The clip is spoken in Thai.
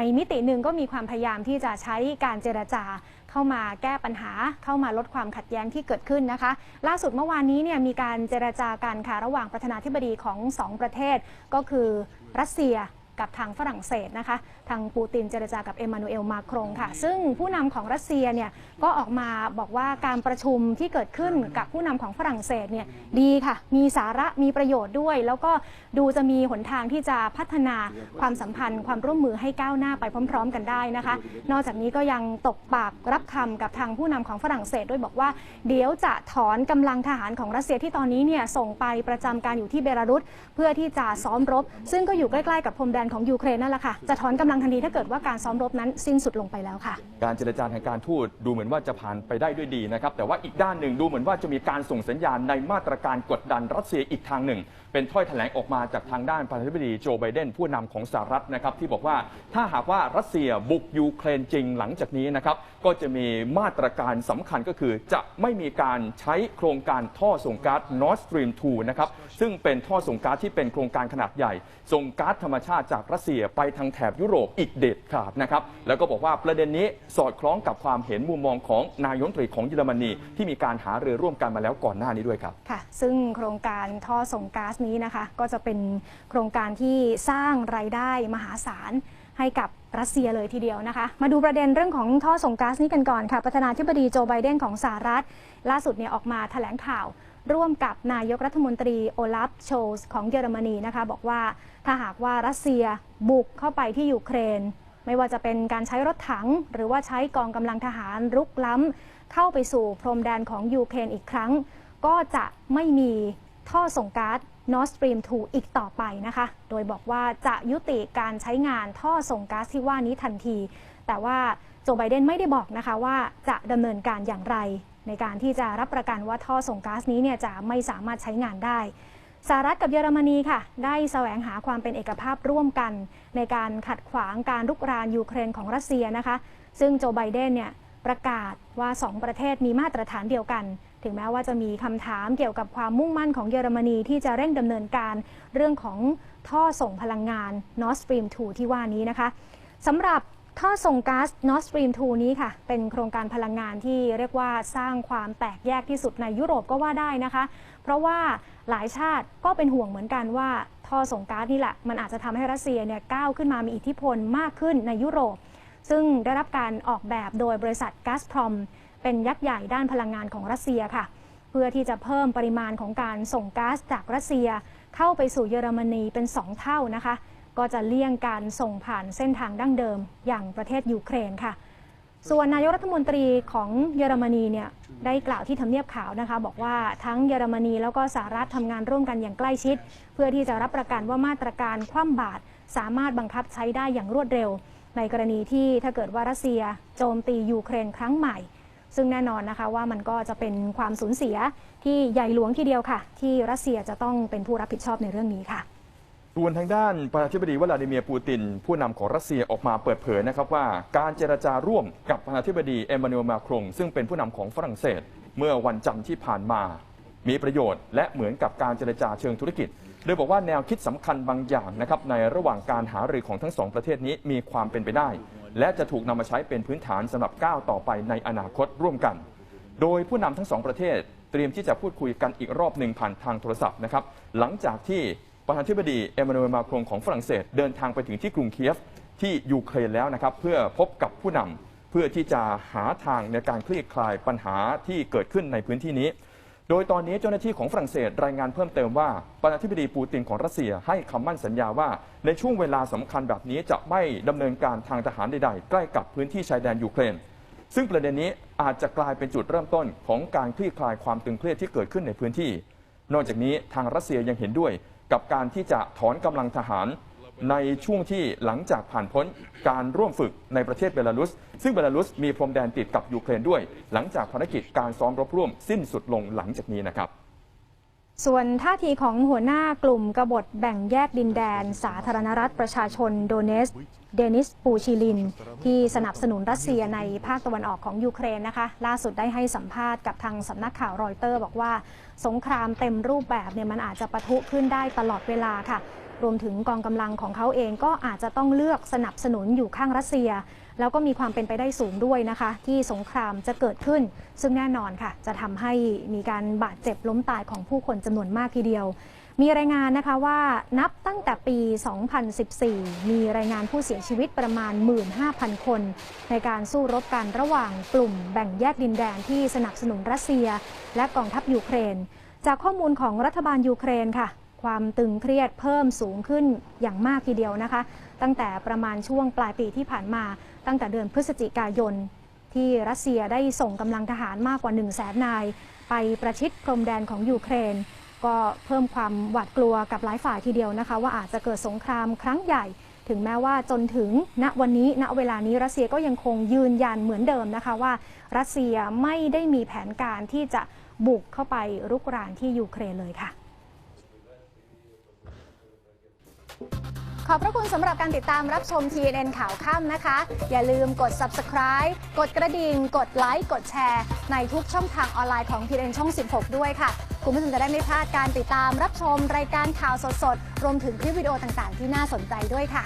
ในมิติหนึ่งก็มีความพยายามที่จะใช้การเจรจาเข้ามาแก้ปัญหา เข้ามาลดความขัดแย้งที่เกิดขึ้นนะคะ ล่าสุดเมื่อวานนี้เนี่ยมีการเจรจากันค่ะระหว่างประธานาธิบดีของสองประเทศ ก็คือรัสเซีย กับทางฝรั่งเศสนะคะ ทางปูตินเจรจากับเอมมานูเอลมาครงค่ะ ซึ่งผู้นำของรัสเซียเนี่ยก็ออกมาบอกว่าการประชุมที่เกิดขึ้นกับผู้นำของฝรั่งเศสเนี่ยดีค่ะ มีสาระมีประโยชน์ด้วย แล้วก็ดูจะมีหนทางที่จะพัฒนาความสัมพันธ์ ความร่วมมือให้ก้าวหน้าไปพร้อม ๆ กันได้นะคะ นอกจากนี้ก็ยังตกปากรับคำกับทางผู้นำของฝรั่งเศสด้วยบอกว่า เดี๋ยวจะถอนกำลังทหารของรัสเซียที่ตอนนี้เนี่ยส่งไปประจำการอยู่ที่เบลารุสเพื่อที่จะซ้อมรบ ซึ่งก็อยู่ใกล้ๆกับพรมแดนของยูเครนนั่นแหละค่ะ จะถอนกำลังทันทีถ้าเกิดว่าการซ้อมรบนั้นสิ้นสุดลงไปแล้วค่ะ การเจรจาทางการทูตดูเหมือนว่าจะผ่านไปได้ด้วยดีนะครับ แต่ว่าอีกด้านหนึ่งดูเหมือนว่าจะมีการส่งสัญญาณในมาตรการกดดันรัสเซียอีกทางหนึ่ง เป็นถ้อยแถลงออกมาจากทางด้านประธานาธิบดีโจไบเดนผู้นำของสหรัฐนะครับที่บอกว่าถ้าหากว่ารัสเซียบุกยูเครนจริงหลังจากนี้นะครับก็จะมีมาตรการสำคัญก็คือจะไม่มีการใช้โครงการท่อส่งก๊าซ Nord Stream 2นะครับซึ่งเป็นท่อส่งก๊าซที่เป็นโครงการขนาดใหญ่ส่งก๊าซธรรมชาติจากรัสเซียไปทางแถบยุโรปอีกเด็ดขาดนะครับ แล้วก็บอกว่าประเด็นนี้สอดคล้องกับความเห็นมุมมองของนายกรัฐมนตรีของเยอรมนีที่มีการหาเรือร่วมกันมาแล้วก่อนหน้านี้ด้วยครับค่ะ ซึ่งโครงการท่อส่งก๊าซนี้นะคะ ก็จะเป็นโครงการที่สร้างรายได้มหาศาลให้กับรัสเซียเลยทีเดียวนะคะ มาดูประเด็นเรื่องของท่อส่งก๊าซนี้กันก่อนค่ะ ประธานาธิบดีโจไบเดนของสหรัฐ ล่าสุดเนี่ยออกมาแถลงข่าว ร่วมกับนายกรัฐมนตรีโอลาฟโชสของเยอรมนีนะคะ บอกว่าถ้าหากว่ารัสเซียบุกเข้าไปที่ยูเครน ไม่ว่าจะเป็นการใช้รถถัง หรือว่าใช้กองกำลังทหารรุกล้ำเข้าไปสู่พรมแดนของยูเครนอีกครั้ง ก็จะไม่มีท่อส่งก๊าซ Nord Stream 2อีกต่อไปนะคะ โดยบอกว่าจะยุติการใช้งานท่อส่งก๊าซที่ว่านี้ทันที แต่ว่าโจไบเดนไม่ได้บอกนะคะว่าจะดำเนินการอย่างไร ในการที่จะรับประกันว่าท่อส่งก๊าซนี้เนี่ยจะไม่สามารถใช้งานได้สหรัฐกับเยอรมนีค่ะ ได้แสวงหาความเป็นเอกภาพร่วมกัน ในการขัดขวางการรุกรานยูเครนของรัสเซียนะคะ ซึ่งโจไบเดนเนี่ยประกาศว่า 2 ประเทศมีมาตรฐานเดียวกัน ถึงแม้ว่าจะมีคำถามเกี่ยวกับความมุ่งมั่นของเยอรมนีที่จะเร่งดำเนินการเรื่องของท่อส่งพลังงาน Nord Stream 2 ที่ว่านี้นะคะสำหรับ ท่อส่งก๊าซ Nord Stream 2 นี้ค่ะ เป็นโครงการพลังงานที่เรียกว่าสร้างความแตกแยกที่สุดในยุโรปก็ว่าได้นะคะ เพราะว่าหลายชาติก็เป็นห่วงเหมือนกันว่า ท่อส่งก๊าซนี่แหละ มันอาจจะทำให้รัสเซียเนี่ยก้าวขึ้นมามีอิทธิพลมากขึ้นในยุโรป ซึ่งได้รับการออกแบบโดยบริษัทก๊าซพรอมเป็นยักษ์ใหญ่ด้านพลังงานของรัสเซียค่ะ เพื่อที่จะเพิ่มปริมาณของการส่งก๊าซจากรัสเซีย เข้าไปสู่เยอรมนีเป็น 2 เท่านะคะ ก็จะเลี่ยงการส่งผ่านเส้นทางดั้งเดิม อย่างประเทศยูเครนค่ะ ส่วนนายกรัฐมนตรีของเยอรมนีเนี่ยได้กล่าวที่ทำเนียบขาวนะคะ บอกว่าทั้งเยอรมนีแล้วก็สหรัฐทำงานร่วมกันอย่างใกล้ชิด เพื่อที่จะรับประกันว่ามาตรการคว่ำบาตรสามารถบังคับใช้ได้อย่างรวดเร็ว ในกรณีที่ถ้าเกิดว่ารัสเซียโจมตียูเครนครั้งใหม่ซึ่งแน่นอนนะคะว่ามันก็จะเป็นความสูญเสียที่ใหญ่หลวงทีเดียวค่ะ ที่รัสเซียจะต้องเป็นผู้รับผิดชอบในเรื่องนี้ค่ะ ส่วนทางด้านประธานาธิบดีวลาดิเมียร์ปูติน ผู้นำของรัสเซียออกมาเปิดเผยนะครับว่าการเจรจาร่วมกับประธานาธิบดีเอมมานูเอลมาครงซึ่งเป็นผู้นำของฝรั่งเศส เมื่อวันจันทร์ที่ผ่านมา มีประโยชน์และเหมือนกับการเจรจาเชิงธุรกิจ โดยบอกว่าแนวคิดสำคัญบางอย่างนะครับในระหว่างการหารือของทั้งสองประเทศนี้มีความเป็นไปได้ และจะถูกนำมาใช้เป็นพื้นฐานสำหรับก้าวต่อไปในอนาคตร่วมกัน โดยผู้นำทั้งสองประเทศเตรียมที่จะพูดคุยกันอีกรอบหนึ่งผ่านทางโทรศัพท์นะครับหลังจากที่ ประธานาธิบดีเอมมานูเอลมาครงของฝรั่งเศสเดินทางไปถึงที่กรุงเคียฟที่ยูเครนแล้วนะครับ เพื่อพบกับผู้นำเพื่อที่จะหาทางในการคลี่คลายปัญหาที่เกิดขึ้นในพื้นที่นี้ โดยตอนนี้เจ้าหน้าที่ของฝรั่งเศสรายงานเพิ่มเติมว่าประธานาธิบดีปูตินของรัสเซียให้คำมั่นสัญญาว่า ในช่วงเวลาสำคัญแบบนี้จะไม่ดำเนินการทางทหารใดๆ ใกล้กับพื้นที่ชายแดนยูเครน ซึ่งประเด็นนี้อาจจะกลายเป็นจุดเริ่มต้นของการคลี่คลายความตึงเครียดที่เกิดขึ้นในพื้นที่ นอกจากนี้ทางรัสเซียยังเห็นด้วย กับการที่จะถอนกำลังทหารในช่วงที่หลังจากผ่านพ้นการร่วมฝึกในประเทศเบลารุส ซึ่งเบลารุสมีพรมแดนติดกับยูเครนด้วย หลังจากภารกิจการซ้อมรบร่วมสิ้นสุดลงหลังจากนี้นะครับ ส่วนท่าทีของหัวหน้ากลุ่มกบฏแบ่งแยกดินแดน สาธารณรัฐประชาชนโดเนส เดนิสปูชิลิน ที่สนับสนุนรัสเซียในภาคตะวันออกของยูเครนนะคะ ล่าสุดได้ให้สัมภาษณ์กับทางสำนักข่าวรอยเตอร์ บอกว่า สงครามเต็มรูปแบบเนี่ยมันอาจจะปะทุขึ้นได้ตลอดเวลาค่ะ รวมถึงกองกำลังของเขาเองก็อาจจะต้องเลือกสนับสนุนอยู่ข้างรัสเซีย แล้วก็มีความเป็นไปได้สูงด้วยนะคะ ที่สงครามจะเกิดขึ้น ซึ่งแน่นอนค่ะ จะทำให้มีการบาดเจ็บล้มตายของผู้คนจำนวนมากทีเดียว มีรายงานนะคะว่านับตั้งแต่ปี 2014 มีรายงานผู้เสียชีวิตประมาณ 15,000 คน ในการสู้รบกันระหว่างกลุ่มแบ่งแยกดินแดนที่สนับสนุนรัสเซีย และกองทัพยูเครน จากข้อมูลของรัฐบาลยูเครนค่ะ ความตึงเครียดเพิ่มสูงขึ้นอย่างมากทีเดียวนะคะ ตั้งแต่ประมาณช่วงปลายปีที่ผ่านมา ตั้งแต่เดือนพฤศจิกายน ที่รัสเซียได้ส่งกำลังทหารมากกว่า 1 0 0 0 0แสนนาย ไปประชิดพรมแดนของยูเครน ก็เพิ่มความหวาดกลัวกับหลายฝ่ายทีเดียวนะคะ ว่าอาจจะเกิดสงครามครั้งใหญ่ถึงแม้ว่าจนถึงณวันนี้ณเวลานี้รัสเซียก็ยังคงยืนยันเหมือนเดิมนะคะว่า รัสเซียไม่ได้มีแผนการที่จะบุกเข้าไปรุกรานที่ยูเครนเลยค่ะ ขอบพระคุณสำหรับการติดตามรับชม TNN ข่าวค่ำนะคะ อย่าลืมกด subscribe กดกระดิ่ง กดไลค์ กดแชร์ ในทุกช่องทางออนไลน์ของ TNN ช่อง 16 ด้วยค่ะ คุณผู้ชมจะได้ไม่พลาดการติดตามรับชมรายการข่าวสดๆ รวมถึงคลิปวิดีโอต่างๆ ที่น่าสนใจด้วยค่ะ